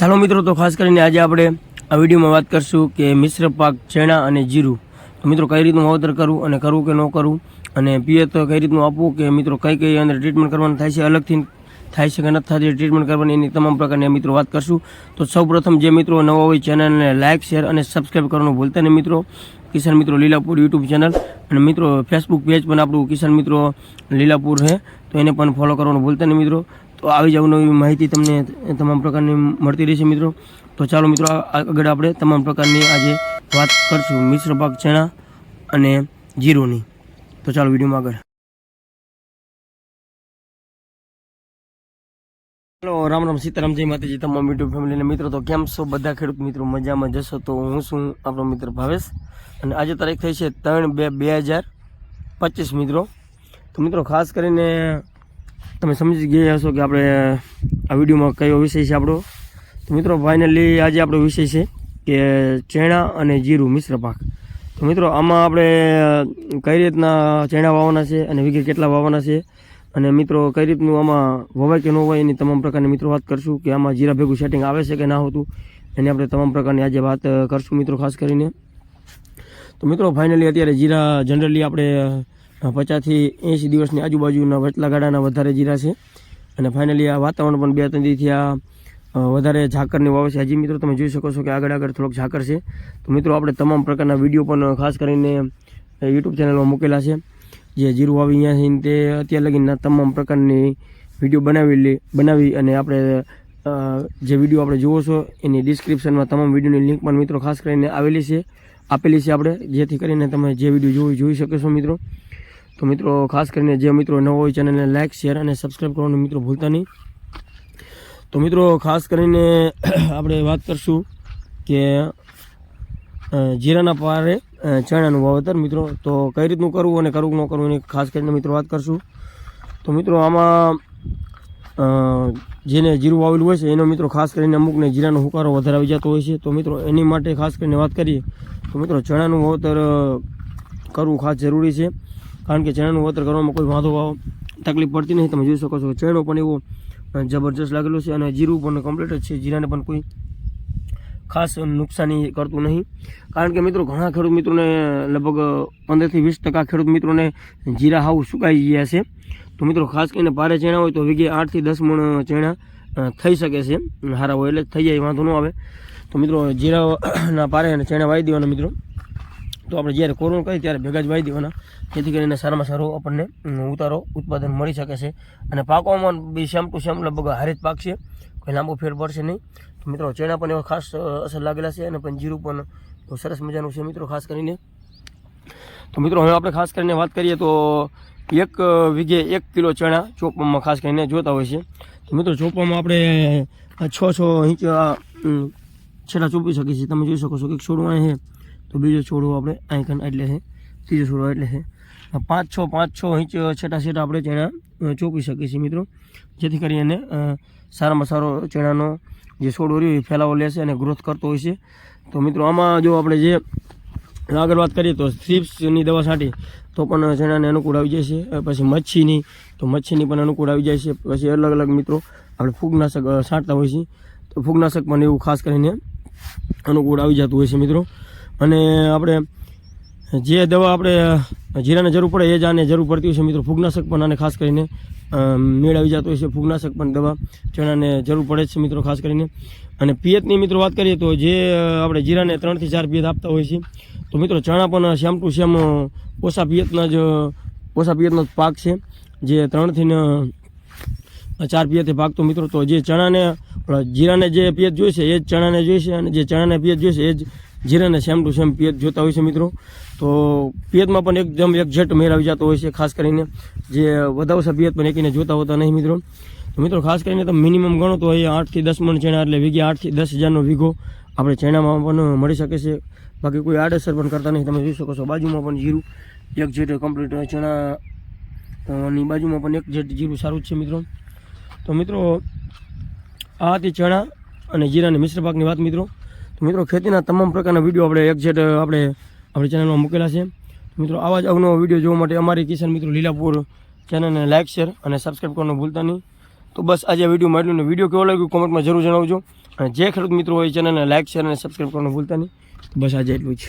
ચાલો મિત્રો, તો ખાસ કરીને આજે આપણે આ વિડીયોમાં વાત કરશું કે મિશ્ર પાક ચણા અને જીરું. તો મિત્રો, કઈ રીતનું વાવતર કરવું અને કરવું કે ન કરવું? અને પિયત કઈ રીતનું આપવું કે મિત્રો, કઈ કઈ અંદર ટ્રીટમેન્ટ કરવાનું થાય છે, અલગથી થાય છે કે નથી થતી ટ્રીટમેન્ટ કરવાની, એની તમામ પ્રકારની મિત્રો વાત કરશું. તો સૌપ્રથમ જે મિત્રો નવા હોય ચેનલને લાઇક શેર અને સબસ્ક્રાઈબ કરવાનું ભૂલતા નહીં મિત્રો. કિસાન મિત્રો લીલાપુર યુટ્યુબ ચેનલ અને મિત્રો ફેસબુક પેજ પણ આપણું કિસાન મિત્રો લીલાપુર છે. તો એને પણ ફોલો કરવાનું ભૂલતા નહીં મિત્રો. તો આવી જ અવનવી માહિતી તમને તમામ પ્રકારની મળતી રહેશે મિત્રો. તો ચાલો મિત્રો આગળ આપણે તમામ પ્રકારની આજે વાત કરશું મિશ્ર પાક ચણા અને જીરોની. તો ચાલો વિડીયોમાં આગળ. હેલો, રામ રામ, સીતારામ, જય માતાજી તમામ યુટ્યુબ ફેમિલીના મિત્રો. તો કેમ છો બધા ખેડૂત મિત્રો? મજામાં જશો તો હું છું આપણો મિત્ર ભાવેશ. અને આજે તારીખ થઈ છે ત્રણ બે બે હજાર પચીસ મિત્રો. તો મિત્રો, ખાસ કરીને તમે સમજી ગયા હશો કે આપણે, આ વિડીયોમાં કયો વિષય છે આપણો? તો મિત્રો ફાઇનલી આજે આપણો વિષય છે કે ચણા અને જીરું મિશ્ર પાક. તો મિત્રો, આમાં આપણે કઈ રીતના ચણા વાવવાના છે અને વીઘે કેટલા વાવવાના છે અને મિત્રો, કઈ રીતનું આમાં વવાય કે ન હોય એની તમામ પ્રકારની મિત્રો વાત કરશું કે આમાં જીરા ભેગું સેટિંગ આવે છે કે ના હોતું એની આપણે તમામ પ્રકારની આજે વાત કરશું મિત્રો, ખાસ કરીને. તો મિત્રો ફાઇનલી અત્યારે જીરા જનરલી આપણે પચાસથી એંશી દિવસની આજુબાજુના વચલા ગાડાના વધારે જીરા છે. અને ફાઇનલી આ વાતાવરણ પણ બે ત્રણ દીથી આ વધારે ઝાકરની વાવ છે. હજી મિત્રો, તમે જોઈ શકો છો કે આગળ આગળ થોડોક ઝાકર છે. તો મિત્રો, આપણે તમામ પ્રકારના વીડિયો પણ ખાસ કરીને યુટ્યુબ ચેનલમાં મૂકેલા છે. જે જીરું વાવી અહીંયા છે તે અત્યાર લગીના તમામ પ્રકારની વીડિયો બનાવી બનાવી અને આપણે જે વીડિયો આપણે જુઓ છો, એની ડિસ્ક્રિપ્શનમાં તમામ વિડીયોની લિંક પણ મિત્રો ખાસ કરીને આવેલી છે. આપેલી છે આપણે, જેથી કરીને તમે જે વીડિયો જોઈ જોઈ શકો છો મિત્રો. તો મિત્રો, ખાસ કરીને જે મિત્રો નવો હોય ચેનલને લાઇક શેર અને સબસ્ક્રાઈબ કરવાનું મિત્રો ભૂલતા નહીં. તો મિત્રો, ખાસ કરીને આપણે વાત કરશું કે જીરાના પારે ચણાનું વાવેતર. મિત્રો, તો કઈ રીતનું કરવું અને કરવું ન કરવું એની ખાસ કરીને મિત્રો વાત કરશું. તો મિત્રો, આમાં જેને જીરું વાવેલું હોય છે, એનો મિત્રો ખાસ કરીને અમુકને જીરાનો હુકારો વધારે આવી જતો હોય છે. તો મિત્રો, એની માટે ખાસ કરીને વાત કરીએ. તો મિત્રો, ચણાનું વાવેતર કરવું ખાસ જરૂરી છે. કારણ કે ચણાનું વતર કરવામાં કોઈ વાંધો આવો તકલીફ પડતી નહીં. તમે જોઈ શકો છો ચણો પણ એવો જબરજસ્ત લાગેલો છે અને જીરું પણ કમ્પ્લીટ જ છે. જીરાને પણ કોઈ ખાસ નુકસાની કરતું નહીં. કારણ કે મિત્રો, ઘણા ખેડૂત મિત્રોને લગભગ પંદરથી વીસ ટકા ખેડૂત મિત્રોને જીરા હાવ સુકાઈ ગયા છે. તો મિત્રો, ખાસ કરીને ભારે ચણા હોય તો વીઘે આઠથી દસ મણ ચણા થઈ શકે છે. હારા હોય એટલે થઈ જાય, વાંધો ન આવે. તો મિત્રો, જીરાના પારે અને ચણા વાવી દેવાના મિત્રો. તો આપણે જ્યારે કોરોના કરીએ ત્યારે ભેગા જ વાવી દેવાના. જેથી કરીને સારામાં સારો આપણને ઉતારો, ઉત્પાદન મળી શકે છે. અને પાકોમાં બી શેમ ટુ શેમ લગભગ હારે જ પાક છે. કોઈ લાંબો ફેર પડશે નહીં. તો મિત્રો, ચણા પણ એવા ખાસ અસર લાગેલા છે અને પણ જીરું પણ સરસ મજાનું છે મિત્રો, ખાસ કરીને. તો મિત્રો, હવે આપણે ખાસ કરીને વાત કરીએ તો એક વીઘે એક કિલો ચણા ચોપામાં ખાસ કરીને જોતા હોય છે. તો મિત્રો, ચોપામાં આપણે છ છ ઇંચ છેડા ચોપી શકીએ છીએ. તમે જોઈ શકો છો કે છોડવા છે. તો બીજો છોડો આપણે અહીં કન એટલે છે, ત્રીજો છોડો એટલે છે. પાંચ છ પાંચ છ ઇંચ છેટા છેટા આપણે ચણા ચોપી શકીએ છીએ મિત્રો. જેથી કરીને સારામાં સારો ચણાનો જે છોડો રહ્યો એ ફેલાવો લેશે અને ગ્રોથ કરતો હોય છે. તો મિત્રો, આમાં જો આપણે જે આગળ વાત કરીએ તો સ્ટ્રીપ્સની દવા છાંટી, તો પણ ચણાને અનુકૂળ આવી જાય છે. પછી મચ્છીની, તો મચ્છીની પણ અનુકૂળ આવી જાય છે. પછી અલગ અલગ મિત્રો, આપણે ફૂગનાશક છાંટતા હોય છે તો ફૂગનાશક પણ એવું ખાસ કરીને અનુકૂળ આવી જતું હોય છે મિત્રો. અને આપણે જે દવા આપણે જીરાને જરૂર પડે એ જ આને જરૂર પડતી હોય છે મિત્રો. ફૂગનાશક પણ આને ખાસ કરીને મેળવી જતો હોય છે ફૂગનાશક પણ દવા ચણાને જરૂર પડે છે મિત્રો ખાસ કરીને. અને પિયતની મિત્રો વાત કરીએ તો જે આપણે જીરાને ત્રણથી ચાર પિયત આપતા હોય છે, તો મિત્રો ચણા પણ શ્યામ ટુ શ્યામ ઓછા પિયતના જ ઓછા પિયતનો પાક છે. જે ત્રણથી ચાર પિયતે પાકતો મિત્રો, તો જે ચણાને જીરાને જે પિયત જોઈશે એ જ ચણાને જોઈશે અને જે ચણાને પિયત જોઈશે એ જ જીરાને સેમ ટુ સેમ પિયત જોતા હોય છે મિત્રો. તો પિયતમાં પણ એકદમ એકઝેટ મેળ આવી જતો હોય છે, ખાસ કરીને જે વધાવશે પિયત પણ એકીને જોતા હોતા નહીં મિત્રો. તો મિત્રો, ખાસ કરીને તમે મિનિમમ ગણો તો એ આઠથી દસ મણ ચણા એટલે વીઘે આઠથી દસ હજારનો વીઘો આપણે ચેણામાં પણ મળી શકે છે. બાકી કોઈ આડઅસર પણ કરતા નહીં. તમે જોઈ શકો છો, બાજુમાં પણ જીરું એકઝેટ કમ્પ્લીટ ચણા ની બાજુમાં પણ એકઝેટ જીરું સારું જ છે મિત્રો. તો મિત્રો, આ હતી ચણા અને જીરાની મિશ્ર પાકની વાત મિત્રો. મિત્રો ખેતીના તમામ પ્રકારના વીડિયો આપણે એક્ઝેટ આપણે આપણી ચેનલમાં મૂકેલા છે. મિત્રો આવા જ અવનવો વીડિયો જોવા માટે અમારી કિસાન મિત્રો લીલાપુર ચેનલને લાઇક શેર અને સબસ્ક્રાઈબ કરવાનું ભૂલતા નહીં. તો બસ આજે વિડીયોમાં એટલું ને વીડિયો કેવો લાગ્યો કોમેન્ટમાં જરૂર જણાવજો. અને જે ખેડૂત મિત્રો હોય ચેનલને લાઇક શેર અને સબસ્ક્રાઈબ કરવાનું ભૂલતા નહીં. બસ આજે એટલું જ.